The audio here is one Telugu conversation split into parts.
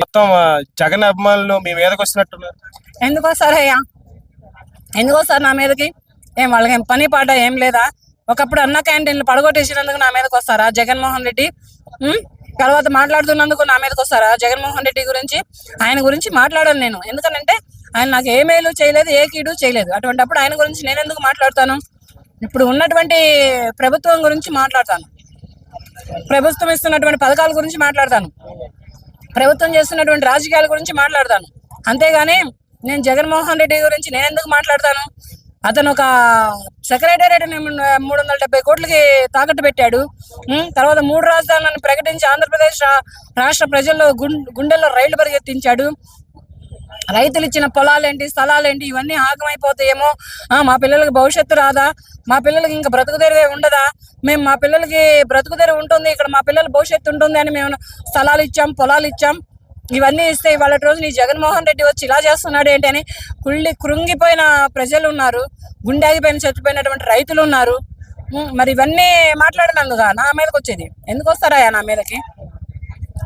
మొత్తం జగన్ అభిమానులు మీ మీదకి వస్తున్నట్టున్నారు సార్ అయ్యా? ఎందుకో సార్ నా మీదకి? ఏం వాళ్ళకి ఏం పని పాట ఏం లేదా? ఒకప్పుడు అన్న క్యాంటీన్లు పడగొట్టేసినందుకు నా మీదకి వస్తారా? జగన్మోహన్ రెడ్డి తర్వాత మాట్లాడుతున్నందుకు నా మీదకి వస్తారా? జగన్మోహన్ రెడ్డి గురించి ఆయన గురించి మాట్లాడాను నేను. ఎందుకనంటే ఆయన నాకు ఏ మేలు చేయలేదు ఏ కీడు చేయలేదు. అటువంటిప్పుడు ఆయన గురించి నేను ఎందుకు మాట్లాడతాను? ఇప్పుడు ఉన్నటువంటి ప్రభుత్వం గురించి మాట్లాడతాను. ప్రభుత్వం ఇస్తున్నటువంటి పథకాల గురించి మాట్లాడతాను. ప్రభుత్వం చేస్తున్నటువంటి రాజకీయాల గురించి మాట్లాడతాను. అంతేగాని నేను జగన్మోహన్ రెడ్డి గురించి నేను ఎందుకు మాట్లాడతాను? అతను ఒక సెక్రటేరియట్ మూడు వందల డెబ్బై కోట్లకి తాకట్టు పెట్టాడు. తర్వాత మూడు రాజధానులను ప్రకటించి ఆంధ్రప్రదేశ్ రాష్ట్ర ప్రజల్లో గుండెల్లో రైళ్ళు పరిగెత్తించాడు. రైతులు ఇచ్చిన పొలాలేంటి స్థలాలేంటి ఇవన్నీ ఆగమైపోతాయేమో. ఆ, మా పిల్లలకి భవిష్యత్తు రాదా? మా పిల్లలకి ఇంకా బ్రతుకు ఉండదా? మేము మా పిల్లలకి బ్రతుకు ఉంటుంది ఇక్కడ మా పిల్లల భవిష్యత్తు ఉంటుంది అని మేము స్థలాలు ఇచ్చాం పొలాలు ఇచ్చాం ఇవన్నీ ఇస్తే ఇవాళ రోజు నీ జగన్మోహన్ రెడ్డి వచ్చి ఇలా చేస్తున్నాడు ఏంటి అని కుళ్ళి కృంగిపోయిన ప్రజలు ఉన్నారు గుండెగిపోయిన చచ్చిపోయినటువంటి రైతులు ఉన్నారు మరి ఇవన్నీ మాట్లాడినందుగా నా మీదకి వచ్చేది ఎందుకు వస్తారా నా మీదకి?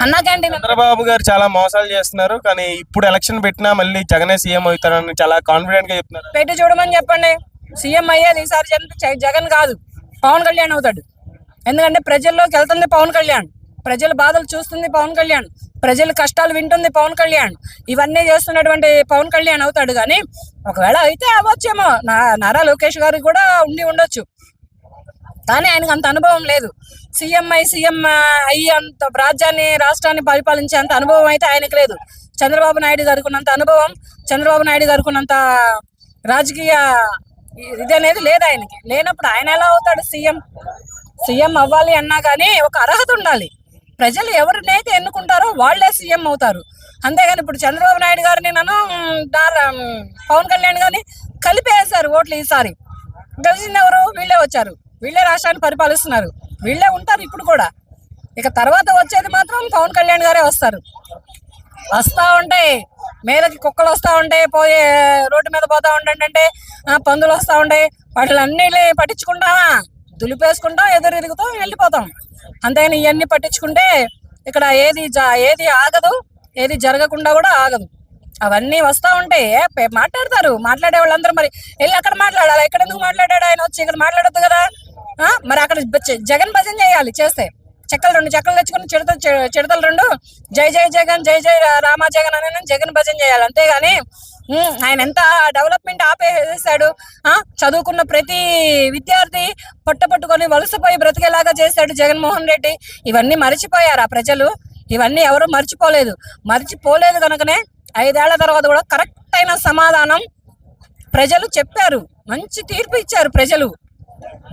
చంద్రబాబు గారు చాలా మోసాలు చేస్తున్నారు కానీ ఇప్పుడు ఎలక్షన్ పెట్టినా మళ్ళీ జగనే సీఎం అవుతారని చాలా కాన్ఫిడెంట్గా చెప్తున్నారు. పెట్టి చూడమని చెప్పండి. సీఎం అయ్యేది ఈసారి జగన్ కాదు పవన్ కళ్యాణ్ అవుతాడు. ఎందుకంటే ప్రజల్లోకి వెళ్తుంది పవన్ కళ్యాణ్. ప్రజల బాధలు చూస్తుంది పవన్ కళ్యాణ్. ప్రజల కష్టాలు వింటుంది పవన్ కళ్యాణ్. ఇవన్నీ చేస్తున్నటువంటి పవన్ కళ్యాణ్ అవుతాడు కానీ ఒకవేళ అయితే అవ్వచ్చేమో. నా నారా లోకేష్ గారికి కూడా ఉండి ఉండొచ్చు. కానీ ఆయనకు అంత అనుభవం లేదు. సీఎం సీఎం అయ్యి అంత రాజ్యాన్ని రాష్ట్రాన్ని పరిపాలించే అంత అనుభవం అయితే ఆయనకు లేదు. చంద్రబాబు నాయుడు గారికి అనుభవం చంద్రబాబు నాయుడు గారికి రాజకీయ ఇది అనేది లేదు ఆయనకి. లేనప్పుడు ఆయన ఎలా అవుతాడు సీఎం? సీఎం అవ్వాలి అన్నా కానీ ఒక అర్హత ఉండాలి. ప్రజలు ఎవరినైతే ఎన్నుకుంటారో వాళ్ళే సీఎం అవుతారు. అంతేగాని ఇప్పుడు చంద్రబాబు నాయుడు గారిని నన్ను పవన్ కళ్యాణ్ గారిని కలిపేశారు ఓట్లు ఈసారి. గెలిచింది ఎవరు? వీళ్ళే వచ్చారు. వీళ్ళే రాష్ట్రాన్ని పరిపాలిస్తున్నారు. వీళ్ళే ఉంటారు ఇప్పుడు కూడా. ఇక తర్వాత వచ్చేది మాత్రం పవన్ కళ్యాణ్ గారే వస్తారు. వస్తా ఉంటాయి మీదకి కుక్కలు వస్తా ఉంటాయి పోయే రోడ్డు మీద పోతా ఉండంటే ఆ, పందులు వస్తా ఉంటాయి వాటిని అన్ని పట్టించుకుంటామా? దులిపేసుకుంటాం ఎదురు తిరుగుతాం వెళ్ళిపోతాం. అంతేగాని ఇవన్నీ పట్టించుకుంటే ఇక్కడ ఏది జ- ఏది ఆగదు ఏది జరగకుండా కూడా ఆగదు. అవన్నీ వస్తా ఉంటాయి మాట్లాడతారు. మాట్లాడే వాళ్ళందరూ మరి వెళ్ళి అక్కడ మాట్లాడాలి? ఇక్కడ ఎందుకు మాట్లాడాడు ఆయన వచ్చి? ఇక్కడ మాట్లాడొద్దు కదా. మరి అక్కడ జగన్ భజన చేయాలి చేస్తే. చెక్కలు రెండు చెక్కలు తెచ్చుకుని చిడత చిడతలు రెండు జై జై జగన్ జై జై రామా జగన్ అని జగన్ భజన చేయాలి. అంతేగాని ఆయన ఎంత డెవలప్మెంట్ ఆపేసాడు ఆ చదువుకున్న ప్రతి విద్యార్థి పొట్ట పట్టుకొని వలసపోయి బ్రతికేలాగా చేశాడు జగన్మోహన్ రెడ్డి. ఇవన్నీ మర్చిపోయారా ప్రజలు? ఇవన్నీ ఎవరు మర్చిపోలేదు. మర్చిపోలేదు కనుకనే ఐదేళ్ళ తర్వాత కూడా కరెక్ట్ అయిన సమాధానం ప్రజలు చెప్పారు. మంచి తీర్పు ఇచ్చారు ప్రజలు.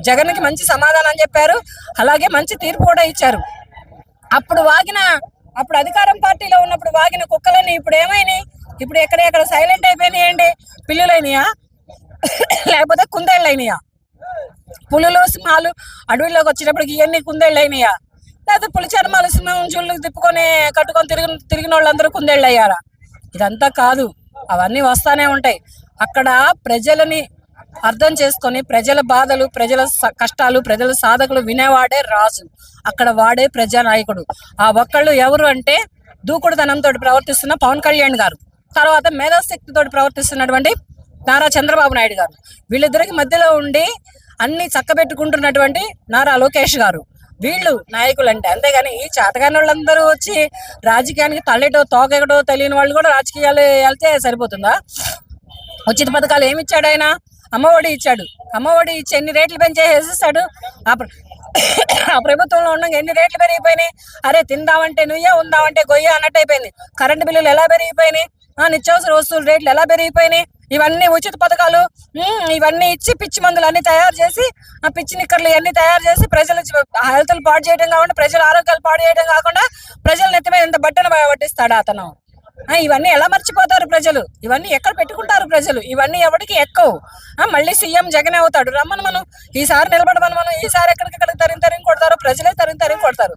జగన్కి మంచి సమాధానం చెప్పారు. అలాగే మంచి తీర్పు కూడా ఇచ్చారు. అప్పుడు వాగిన అప్పుడు అధికారం పార్టీలో ఉన్నప్పుడు వాగిన కుక్కలని ఇప్పుడు ఏమైనాయి? ఇప్పుడు ఎక్కడ ఎక్కడ సైలెంట్ అయిపోయినాయి పిల్లులైనయా లేకపోతే కుందేళ్ళైనయా పులులు సింహాలు అడవిలోకి వచ్చినప్పటికి ఇవన్నీ కుందేళ్ళైనయా లేకపోతే పులి చర్మాలు సింహం చుళ్ళు తిప్పుకొని కట్టుకొని తిరిగి తిరిగిన వాళ్ళందరూ కుందేళ్ళు అయ్యారా? ఇదంతా కాదు. అవన్నీ వస్తానే ఉంటాయి. అక్కడ ప్రజలని అర్థం చేసుకొని ప్రజల బాధలు ప్రజల కష్టాలు ప్రజల సాధకులు వినేవాడే రాజు. అక్కడ వాడే ప్రజానాయకుడు. ఆ ఒక్కళ్ళు ఎవరు అంటే దూకుడుతనంతో ప్రవర్తిస్తున్న పవన్ కళ్యాణ్ గారు. తర్వాత మేధాశక్తితో ప్రవర్తిస్తున్నటువంటి నారా చంద్రబాబు నాయుడు గారు. వీళ్ళిద్దరికి మధ్యలో ఉండి అన్ని చక్కబెట్టుకుంటున్నటువంటి నారా లోకేష్ గారు. వీళ్ళు నాయకులు అంటే అంతేగాని ఈ చేతగాని వాళ్ళందరూ వచ్చి రాజకీయానికి తల్లెటో తోకెటో తెలియని వాళ్ళు కూడా రాజకీయాలు వెళ్తే సరిపోతుందా? ఉచిత పథకాలు ఏమి ఇచ్చాడు ఆయన? అమ్మఒడి ఇచ్చాడు. అమ్మఒడి ఇచ్చి ఎన్ని రేట్లు పెంచేసేస్తాడు ఆ ఆ ప్రభుత్వంలో ఉండగా ఎన్ని రేట్లు పెరిగిపోయినాయి? అరే తిందామంటే నుయ్యే ఉందామంటే గొయ్య అన్నట్టు అయిపోయింది. కరెంటు బిల్లులు ఎలా పెరిగిపోయినాయి? ఆ నిత్యావసర వస్తువుల రేట్లు ఎలా పెరిగిపోయినాయి? ఇవన్నీ ఉచిత పథకాలు ఉమ్, ఇవన్నీ ఇచ్చి పిచ్చి మందులు అన్ని తయారు చేసి ఆ పిచ్చి నిక్కర్లు ఇవన్నీ తయారు చేసి ప్రజలు హెల్త్లు పాడు చేయడం కాకుండా ప్రజల ఆరోగ్యాలు పాడు చేయడం కాకుండా ప్రజల నెత్తి మీద ఇంత బట్టను పట్టిస్తాడు అతను? ఇవన్నీ ఎలా మర్చిపోతారు ప్రజలు? ఇవన్నీ ఎక్కడ పెట్టుకుంటారు ప్రజలు? ఇవన్నీ ఎవరికి ఎక్కవు. మళ్ళీ సీఎం జగనే అవుతాడు. రమ్మను మనం. ఈసారి నిలబడమని మనం. ఈసారి ఎక్కడికి ఎక్కడికి తరిగి తరిగి కొడతారు? ప్రజలే తరిగి తరిగి కొడతారు.